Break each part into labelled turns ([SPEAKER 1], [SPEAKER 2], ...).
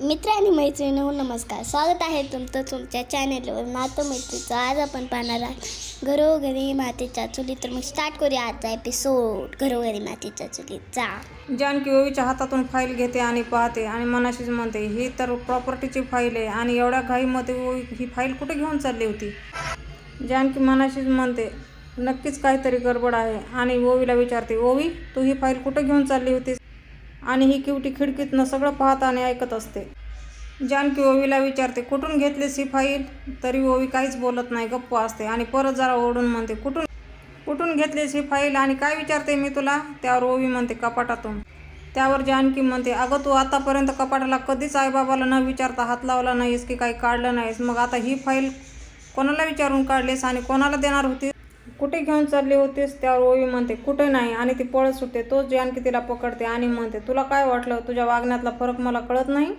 [SPEAKER 1] मित्र आणि मैत्रिणी नमस्कार. स्वागत आहे तुमचं तुमच्या चॅनेलवर नातं मैत्रीचं आज आपण पाहणार आहात. घरोघरी मातीच्या चुली. तर मग स्टार्ट करूया आजचा एपिसोड घरोघरी मातीच्या चुलीचा.
[SPEAKER 2] जानकी ओवीच्या हातातून फाईल घेते आणि पाहते आणि मनाशीच म्हणते ही तर प्रॉपर्टीची फाईल आहे आणि एवढ्या घाईमध्ये ओवी ही फाईल कुठे घेऊन चालली होती? जानकी मनाशीच म्हणते नक्कीच काहीतरी गडबड आहे. आणि ओवीला विचारते ओवी तू ही फाईल कुठे घेऊन चालली होतीस? आणि ही किवटी खिडकीतनं सगळं पाहत आणि ऐकत असते. जानकी ओवीला विचारते कुठून घेतलीस ही फाईल? तरी ओवी काहीच बोलत नाही गप्प असते आणि परत जरा ओढून म्हणते कुठून कुठून घेतलीस ही फाईल आणि काय विचारते मी तुला? त्यावर ओवी म्हणते कपाटातून. त्यावर जानकी म्हणते अगं तू आतापर्यंत कपाटाला कधीच आईबाबाला न विचारता हात लावला नाहीस की काही काढलं नाहीस? मग आता ही फाईल कोणाला विचारून काढलीस आणि कोणाला देणार होती कुठे घेऊन चालली होतीस त्यावर ओवी म्हणते कुठे नाही. आणि ती पळत सुटते. तोच जानकी तिला पकडते आणि म्हणते तुला काय वाटलं? तुझ्या वागण्यातला फरक मला कळत नाही?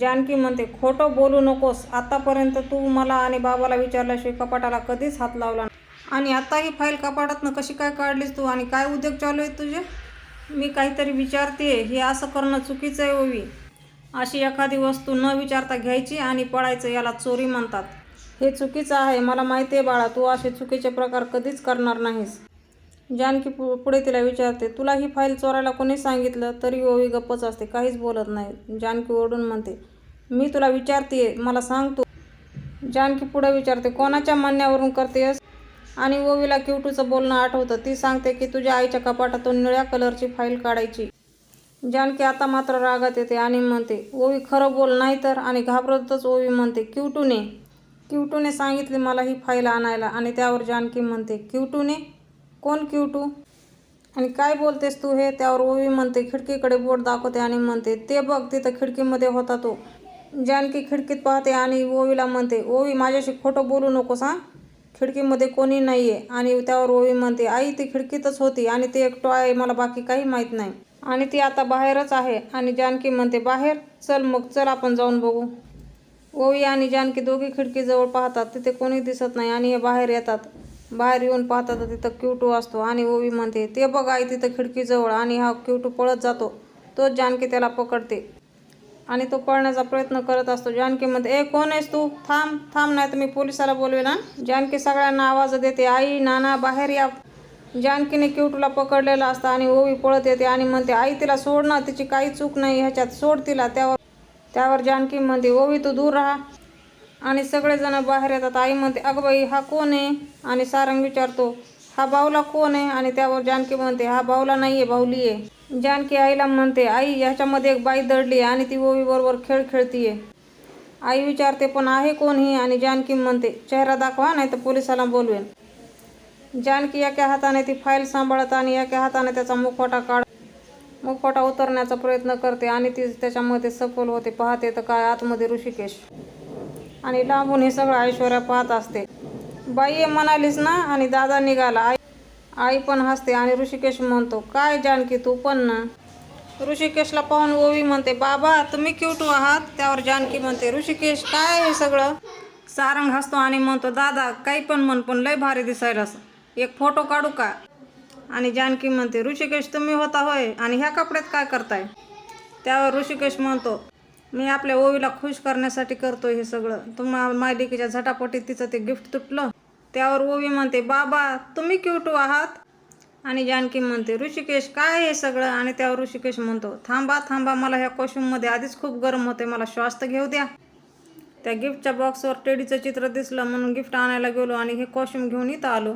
[SPEAKER 2] जानकी म्हणते खोटं बोलू नकोस. आतापर्यंत तू मला आणि बाबाला विचारल्याशिवाय कपाटाला कधीच हात लावला आणि आता ही फाईल कपाटातनं कशी काय काढलीस तू? आणि काय उद्योग चालू आहेत तुझे? मी काहीतरी विचारते हे असं करणं चुकीचं आहे ओवी. अशी एखादी वस्तू न विचारता घ्यायची आणि पळायचं याला चोरी म्हणतात. हे चुकीचं आहे. मला माहिती आहे बाळा तू असे चुकीचे प्रकार कधीच करणार नाहीस. जानकी पु पुढे तिला विचारते तुला ही फाईल चोरायला कोणी सांगितलं? तरी हो, ओवी गप्पच असते काहीच बोलत नाही. जानकी ओरडून म्हणते मी तुला विचारते मला सांगतो जानकी पुढे विचारते कोणाच्या म्हणण्यावरून करतेस आणि ओवीला क्यूटूचं बोलणं आठवतं. ती सांगते की तुझ्या आईच्या कपाटातून निळ्या कलरची फाईल काढायची. जानकी आता मात्र रागात येते आणि म्हणते ओवी खरं बोल नाही तर आणि घाबरतच ओवी म्हणते क्यूटूने क्यूटूने सांगितले मला ही फाईल आणायला. आणि त्यावर जानकी म्हणते क्यूटूने? कोण क्यूटू? आणि काय बोलतेस तू हे? त्यावर ओवी म्हणते खिडकीकडे बोट दाखवते आणि म्हणते ते बघ तिथं खिडकीमध्ये होता तो. जानकी खिडकीत पाहते आणि ओवीला म्हणते ओवी माझ्याशी खोटं बोलू नकोस हां? खिडकीमध्ये कोणी नाही आहे आणि त्यावर ओवी म्हणते आई ती खिडकीतच होती आणि ते एकटो आहे मला बाकी काही माहीत नाही. आणि ती आता बाहेरच आहे आणि जानकी म्हणते बाहेर चल मग चल आपण जाऊन बघू. ओवी आणि जानकी दोघी खिडकीजवळ पाहतात. तिथे कोणी दिसत नाही आणि हे बाहेर येतात. बाहेर येऊन पाहतात तर तिथं क्यूटू असतो आणि ओवी म्हणते ते बघ आई तिथं खिडकीजवळ आणि हा क्यूटू पळत जातो. तोच जानकी त्याला पकडते आणि तो पळण्याचा प्रयत्न करत असतो. जानकी म्हणते ए कोण आहेस तू? थांब थांब नाही तर मी पोलिसाला बोलवे ना जानकी सगळ्यांना आवाज देते आई नाना बाहेर या. जानकीने क्यूटूला पकडलेला असतं आणि ओवी पळत येते आणि म्हणते आई तिला सोड ना तिची काही चूक नाही ह्याच्यात सोड तिला त्यावर त्यावर जानकी म्हणते ओवी तू दूर राहा. आणि सगळेजण बाहेर येतात. आई म्हणते अगं बाई हा कोण आहे? आणि सारंग विचारतो हा बाऊला कोण आहे? आणि त्यावर जानकी म्हणते हा बाऊला नाही आहे बाहुली आहे. जानकी आईला म्हणते आई ह्याच्यामध्ये एक बाई दडली आहे आणि ती ओवीबरोबर खेळ खेळतीये. आई विचारते पण आहे कोण ही? आणि जानकी म्हणते चेहरा दाखवा नाही तर पोलिसाला बोलवेन. जानकी एका हाताने ती फाईल सांभाळत आणि एका हाताने त्याचा मुखवटा काढ मुखवटा उतरण्याचा प्रयत्न करते आणि ती त्याच्यामध्ये सफल होते. पाहते तर काय आतमध्ये ऋषिकेश. आणि लांबून हे सगळं ऐश्वर्या पाहत असते. बाई म्हणालीस ना आणि दादा निघाला. आई आई पण हसते आणि ऋषिकेश म्हणतो काय जानकी तू पण ना. ऋषिकेशला पाहून ओवी म्हणते बाबा तुम्ही क्यूट आहात. त्यावर जानकी म्हणते ऋषिकेश काय हे सगळं? सारंग हसतो आणि म्हणतो दादा काही पण म्हण पण लय भारी दिसायलास. एक फोटो काढू का? आणि जानकी म्हणते ऋषिकेश तुम्ही होता होय आणि ह्या कपड्यात काय करताय? त्यावर ऋषिकेश म्हणतो मी आपल्या ओवीला खुश करण्यासाठी करतो हे सगळं. तुम्हा मालिकेच्या झटापटीत तिचं ते गिफ्ट तुटलं. त्यावर ओवी म्हणते बाबा तुम्ही क्यूटू आहात. आणि जानकी म्हणते ऋषिकेश काय हे सगळं? आणि त्यावर ऋषिकेश म्हणतो थांबा थांबा मला ह्या कॉस्ट्यूममध्ये आधीच खूप गरम होते मला श्वास तर घेऊ द्या. त्या गिफ्टच्या बॉक्सवर टेडीचं चित्र दिसलं म्हणून गिफ्ट आणायला गेलो आणि हे कॉस्ट्यूम घेऊन इथं आलो.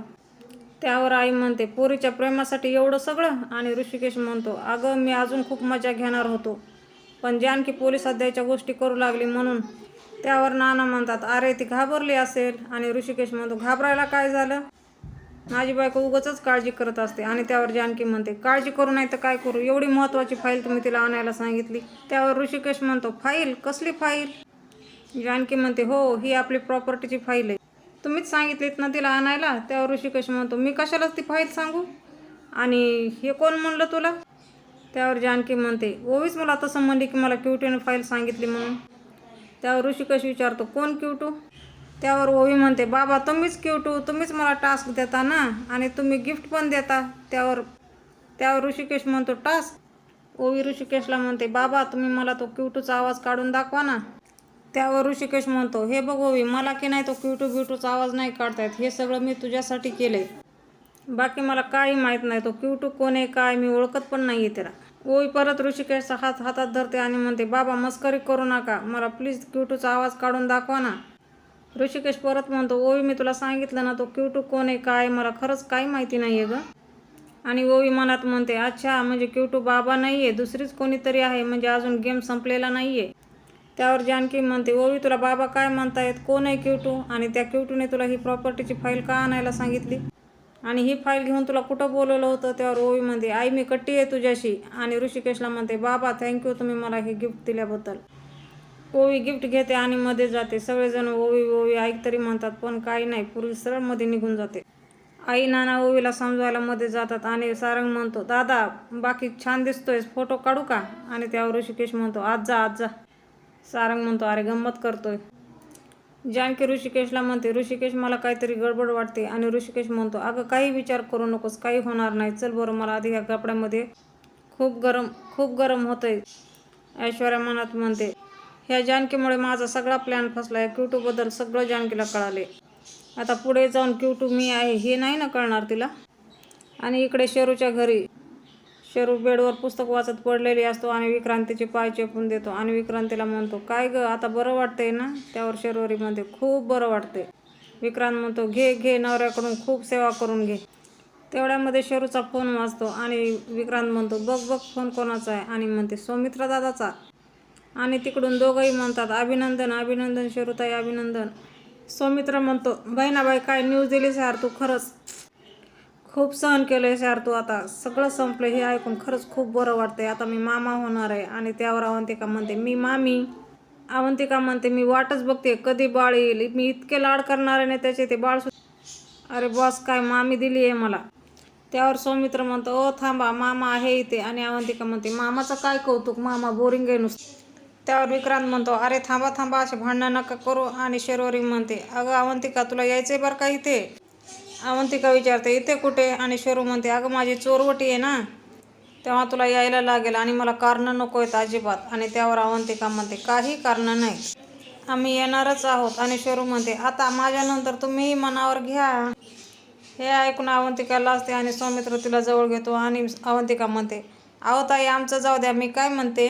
[SPEAKER 2] त्यावर आई म्हणते पोरीच्या प्रेमासाठी एवढं सगळं? आणि ऋषिकेश म्हणतो अगं मी अजून खूप मजा घेणार होतो. पण जानकी पोलिसात द्यायच्या गोष्टी करू लागली म्हणून. त्यावर नाना म्हणतात अरे ती घाबरली असेल. आणि ऋषिकेश म्हणतो घाबरायला काय झालं? माझी बायको उगाचच काळजी करत असते. आणि त्यावर जानकी म्हणते काळजी करू नाही तर काय करू? एवढी महत्त्वाची फाईल तुम्ही तिला आणायला सांगितली. त्यावर ऋषिकेश म्हणतो फाईल? कसली फाईल? जानकी म्हणते हो ही आपली प्रॉपर्टीची फाईल आहे. तुम्हीच सांगितलीत ना तिला आणायला त्यावर ऋषिकेश म्हणतो मी कशालाच ती फाईल सांगू? आणि हे कोण म्हणलं तुला? त्यावर जानकी म्हणते ओवीच मला तसं म्हणली की मला क्युटीनं फाईल सांगितली म्हणून. त्यावर ऋषिकेश विचारतो कोण क्यूटू? त्यावर ओवी म्हणते बाबा तुम्हीच क्यूटू तुम्हीच मला टास्क देता ना आणि तुम्ही गिफ्ट पण देता. त्यावर त्यावर ऋषिकेश म्हणतो टास्क? ओवी ऋषिकेशला म्हणते बाबा तुम्ही मला तो क्यूटूचा आवाज काढून दाखवा ना. त्यावर ऋषिकेश म्हणतो हे बघ ओवी मला की नाही तो क्युटू ब्युटूचा आवाज नाही काढता येत हे सगळं मी तुझ्यासाठी केलंय. बाकी मला काही माहीत नाही तो क्युटू कोण आहे काय मी ओळखत पण नाही आहे त्याला. ओवी परत ऋषिकेशचा हात हातात धरते आणि म्हणते बाबा मस्करी करू नका मला प्लीज क्युटूचा आवाज काढून दाखवा ना. ऋषिकेश परत म्हणतो ओवी मी तुला सांगितलं ना तो क्युटू कोण आहे काय मला खरंच काही माहिती नाही आहे गं. आणि ओवी मनात म्हणते अच्छा म्हणजे क्युटू बाबा नाही आहे दुसरीच कोणीतरी आहे म्हणजे अजून गेम संपलेला नाही आहे त्यावर जानकी म्हणते ओवी तुला बाबा काय म्हणतायत? कोण आहे क्यूटू? आणि त्या क्यूटूने तुला ही प्रॉपर्टीची फाईल का आणायला सांगितली? आणि ही फाईल घेऊन तुला कुठं बोलवलं होतं? त्यावर ओवी म्हणते आई मी कट्टी आहे तुझ्याशी. आणि ऋषिकेशला म्हणते बाबा थँक्यू तुम्ही मला हे गिफ्ट दिल्याबद्दल. ओवी गिफ्ट घेते आणि मध्ये जाते. सगळेजण ओवी ओवी ऐक तरी म्हणतात पण काही नाही पूर्वी सरळमध्ये निघून जाते. आई नाना ओवीला समजवायला मध्ये जातात आणि सारंग म्हणतो दादा बाकी छान दिसतोय फोटो काढू का? आणि त्यावर ऋषिकेश म्हणतो आज जा आज जा. सारंग म्हणतो अरे गंमत करतोय. जानकी ऋषिकेशला म्हणते ऋषिकेश मला काहीतरी गडबड वाटते. आणि ऋषिकेश म्हणतो अगं काही विचार करू नकोस काही होणार नाही. चल बरं मला आधी ह्या कपड्यामध्ये खूप गरम खूप गरम होतंय. ऐश्वर्या मनात म्हणते ह्या जानकीमुळे माझा सगळा प्लॅन फसला. आहे क्यूटूबद्दल सगळं जानकीला कळाले. आता पुढे जाऊन क्यूटू मी आहे हे नाही ना कळणार तिला? आणि इकडे शेरूच्या घरी शेरू बेडवर पुस्तक वाचत पडलेली असतो आणि विक्रांतीचे पाय चेपून देतो. आणि विक्रांतीला म्हणतो काय ग आता बरं वाटतंय ना? त्यावर शेरवरी म्हणते खूप बरं वाटतंय. विक्रांत म्हणतो घे घे नवऱ्याकडून खूप सेवा करून घे. तेवढ्यामध्ये शेरूचा फोन वाजतो आणि विक्रांत म्हणतो बघ बघ फोन कोणाचा आहे? आणि म्हणते सौमित्रा दादाचा. आणि तिकडून दोघंही म्हणतात अभिनंदन अभिनंदन शेरूताई अभिनंदन. सौमित्र म्हणतो बहिणाबाई काय न्यूज दिलीस यार तू खरंच? खूप सहन केलं आहे यार तू आता. सगळं संपलं हे ऐकून खरंच खूप बरं वाटतंय. आता मी मामा होणार आहे आणि त्यावर अवंतिका म्हणते मी मामी. अवंतिका म्हणते मी वाटच बघते कधी बाळ येईल? मी इतके लाड करणार आहे ना त्याचे ते बाळ सु- अरे बॉस काय मामी दिली आहे मला. त्यावर सौमित्र म्हणतो ओ थांबा मामा आहे इथे. आणि अवंतिका म्हणते मामाचं काय कौतुक? मामा बोरिंग आहे नुसतं. त्यावर विक्रांत म्हणतो अरे थांबा थांबा असे भांडणं नका करू. आणि शेरवरी म्हणते अगं अवंतिका तुला यायचंय बरं का इथे? अवंतिका विचारते इथे कुठे? आणि शेरू म्हणते अगं माझी चोरवटी आहे ना तेव्हा तुला यायला लागेल आणि मला कारणं नको आहेत अजिबात. आणि त्यावर अवंतिका म्हणते काही कारणं नाही. आम्ही येणारच आहोत. आणि शेरू म्हणते आता माझ्यानंतर तुम्हीही मनावर घ्या. हे ऐकून अवंतिका लाजते आणि सौमित्र तिला जवळ घेतो आणि अवंतिका म्हणते अहो ताई आमचं जाऊ द्या मी काय म्हणते?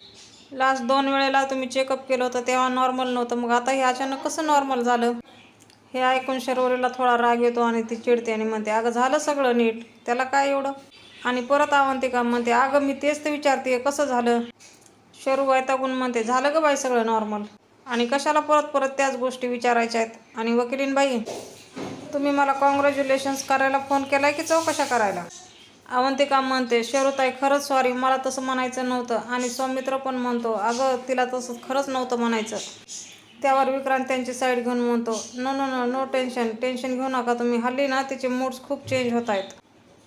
[SPEAKER 2] लास्ट दोन वेळेला तुम्ही चेकअप केलं होतं तेव्हा नॉर्मल नव्हतं. मग आता हे अचानक कसं नॉर्मल झालं? हे ऐकून शर्वरीला थोडा राग येतो आणि ती चिडते आणि म्हणते अगं झालं सगळं नीट. त्याला काय एवढं? आणि परत अवंतिका म्हणते अगं मी तेच तर विचारते कसं झालं? शरू वैतागून म्हणते झालं गं बाई सगळं नॉर्मल. आणि कशाला परत परत त्याच गोष्टी विचारायच्या आहेत? आणि वकिलीन बाई तुम्ही मला कॉंग्रॅच्युलेशन्स करायला फोन केला की चौकशा करायला? अवंतिका म्हणते शरूताई खरंच सॉरी मला तसं म्हणायचं नव्हतं आणि सौमित्र पण म्हणतो अगं तिला तसं खरंच नव्हतं म्हणायचं. त्यावर विक्रांत त्यांची साईड घेऊन म्हणतो no no no no tension tension घेऊ नका तुम्ही. हल्ली ना तिचे मूड्स खूप चेंज होत आहेत.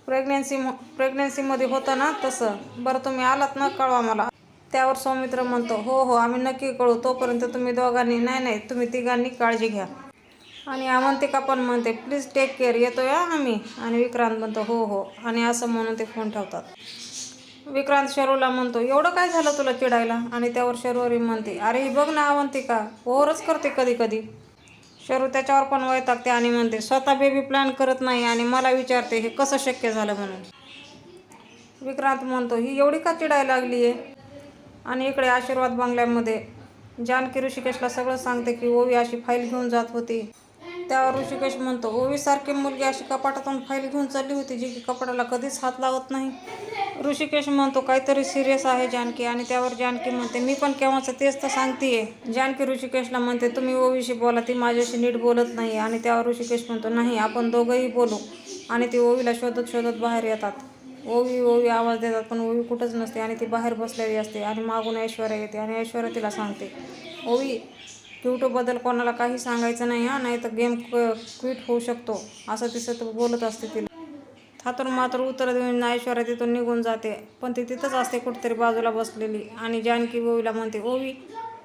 [SPEAKER 2] प्रेग्नेन्सी प्रेग्नेन्सीमध्ये होतं ना तसं. बरं तुम्ही आलात ना कळवा मला. त्यावर सौमित्र म्हणतो हो हो आम्ही नक्की कळू. तोपर्यंत तुम्ही दोघांनी नाही नाही तुम्ही तिघांनी काळजी घ्या. आणि अवंतिका पण म्हणते प्लीज टेक केअर येतो या आम्ही. आणि विक्रांत म्हणतो हो हो. आणि असं म्हणून ते फोन ठेवतात. विक्रांत शरूला म्हणतो एवढं काय झालं तुला चिडायला? आणि त्यावर शरूवरी म्हणते अरे ही बघ ना अवंतिका ओव्हरच करते कधी कधी. शरू त्याच्यावर पण वैतागते आणि म्हणते स्वतः बेबी प्लॅन करत नाही आणि मला विचारते हे कसं शक्य झालं म्हणून? विक्रांत म्हणतो ही एवढी का चिडायला लागली आहे? आणि इकडे आशीर्वाद बंगल्यामध्ये जानकी ऋषिकेशला सगळं सांगते की ओवी अशी फाईल घेऊन जात होती. त्यावर ऋषिकेश म्हणतो ओवीसारखी मुलगी अशी कपाटातून फाईल घेऊन चालली होती जी की कपाटाला कधीच हात लावत नाही. ऋषिकेश म्हणतो काहीतरी सिरियस आहे जानकी आणि त्यावर जानकी म्हणते. मी पण केव्हाचं तेच तर सांगतेय. जानकी ऋषिकेशला म्हणते तुम्ही ओवीशी बोला ती माझ्याशी नीट बोलत नाही आणि त्यावर ऋषिकेश म्हणतो नाही आपण दोघंही बोलू. आणि ती ओवीला शोधत शोधत बाहेर येतात. ओवी ओवी आवाज देतात पण ओवी कुठंच नसते आणि ती बाहेर बसलेली असते आणि मागून ऐश्वर्या येते आणि ऐश्वर्या तिला सांगते ओवी क्यूटूबद्दल कोणाला काही सांगायचं नाही हा नाही तर गेम क्विट होऊ शकतो. असं तिचं तर बोलत असते तिला. हातून मात्र उत्तर देऊन ऐश्वर्या तिथून निघून जाते. पण ती तिथंच असते कुठेतरी बाजूला बसलेली. आणि जानकी ओवीला म्हणते ओवी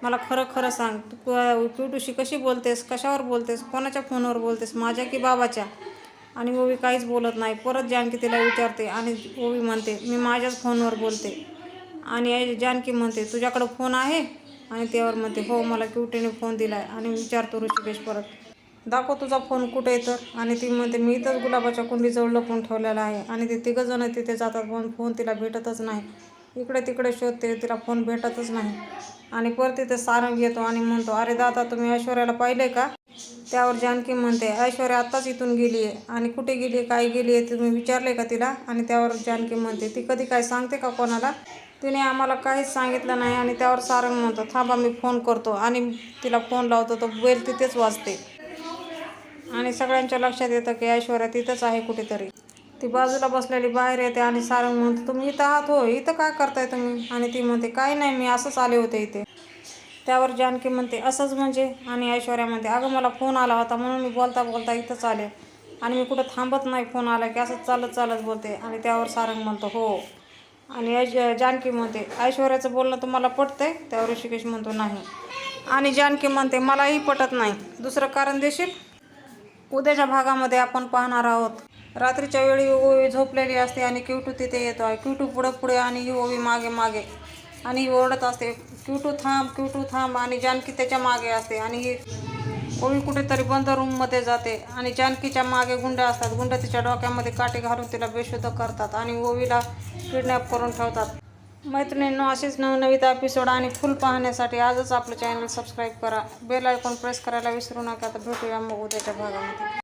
[SPEAKER 2] मला खरं खरं सांग. तू पिटूशी कशी बोलतेस? कशावर बोलतेस? कोणाच्या फोनवर बोलतेस? माझ्या की बाबाच्या? आणि ओवी काहीच बोलत नाही. परत जानकी तिला विचारते आणि ओवी म्हणते मी माझ्याच फोनवर बोलते. आणि आई जानकी म्हणते तुझ्याकडं फोन आहे? आणि त्यावर म्हणते हो मला क्युटीने फोन दिला आहे आणि विचारतो ऋषिकेश परत. दाखव तुझा फोन कुठे आहे तर. आणि ती म्हणते मी इथंच गुलाबाच्या कुंडीजवळ लपून ठेवलेला आहे. आणि ते तिघंजणं तिथे जातात पण फोन तिला भेटतच नाही. इकडे तिकडे शोधते तिला फोन भेटतच नाही. आणि परत तिथे सारंग येतो आणि म्हणतो अरे दादा तुम्ही ऐश्वर्याला पाहिले का? त्यावर जानकी म्हणते ऐश्वर्या आत्ताच इथून गेली आहे. आणि कुठे गेली आहे? काय गेली आहे? तुम्ही विचारले का तिला? आणि त्यावर जानकी म्हणते ती कधी काय सांगते का कोणाला? तिने आम्हाला काहीच सांगितलं नाही. आणि त्यावर सारंग म्हणतो थांबा मी फोन करतो. आणि तिला फोन लावतो तो बेल तिथेच वाजते. आणि सगळ्यांच्या लक्षात येतं की ऐश्वर्या तिथंच आहे कुठेतरी. ती बाजूला बसलेली बाहेर येते आणि सारंग म्हणतो तुम्ही इथं आहात हो इथं काय करताय तुम्ही? आणि ती म्हणते काय नाही मी असंच आले होते इथे. त्यावर जानकी म्हणते असंच म्हणजे? आणि ऐश्वर्या म्हणते अगं मला फोन आला होता म्हणून मी बोलता बोलता इथंच आले. आणि मी कुठं थांबत नाही फोन आला की असंच चालत चालत बोलते. आणि त्यावर सारंग म्हणतो हो. आणि ऐश जानकी म्हणते ऐश्वर्याचं बोलणं तुम्हाला पटतंय? त्यावर ऋषिकेश म्हणतो नाही. आणि जानकी म्हणते मलाही पटत नाही. दुसरं कारण देशील? उद्याच्या भागामध्ये आपण पाहणार आहोत. रात्रीच्या वेळी ओवी झोपलेली असते आणि क्यूटू तिथे येतो. आहे क्यूटू पुढं पुढे आणि ही ओवी मागे मागे. आणि ही ओरडत असते क्यूटू थांब क्यूटू थांब. आणि जानकी त्याच्यामागे असते आणि ही ओवी कुठेतरी बंद रूममध्ये जाते. आणि जानकीच्या मागे गुंड्या असतात. गुंड्या तिच्या डोक्यामध्ये काटे घालून तिला बेशुद्ध करतात आणि ओवीला किडनॅप करून ठेवतात. मैत्रिणींनो असेच नवनवीत एपिसोड आणि फुल पाहण्यासाठी आजच आपलं चॅनल सबस्क्राईब करा. बेल आयकॉन प्रेस करायला विसरू नका. तर भेटूया मग उद्याच्या भागामध्ये.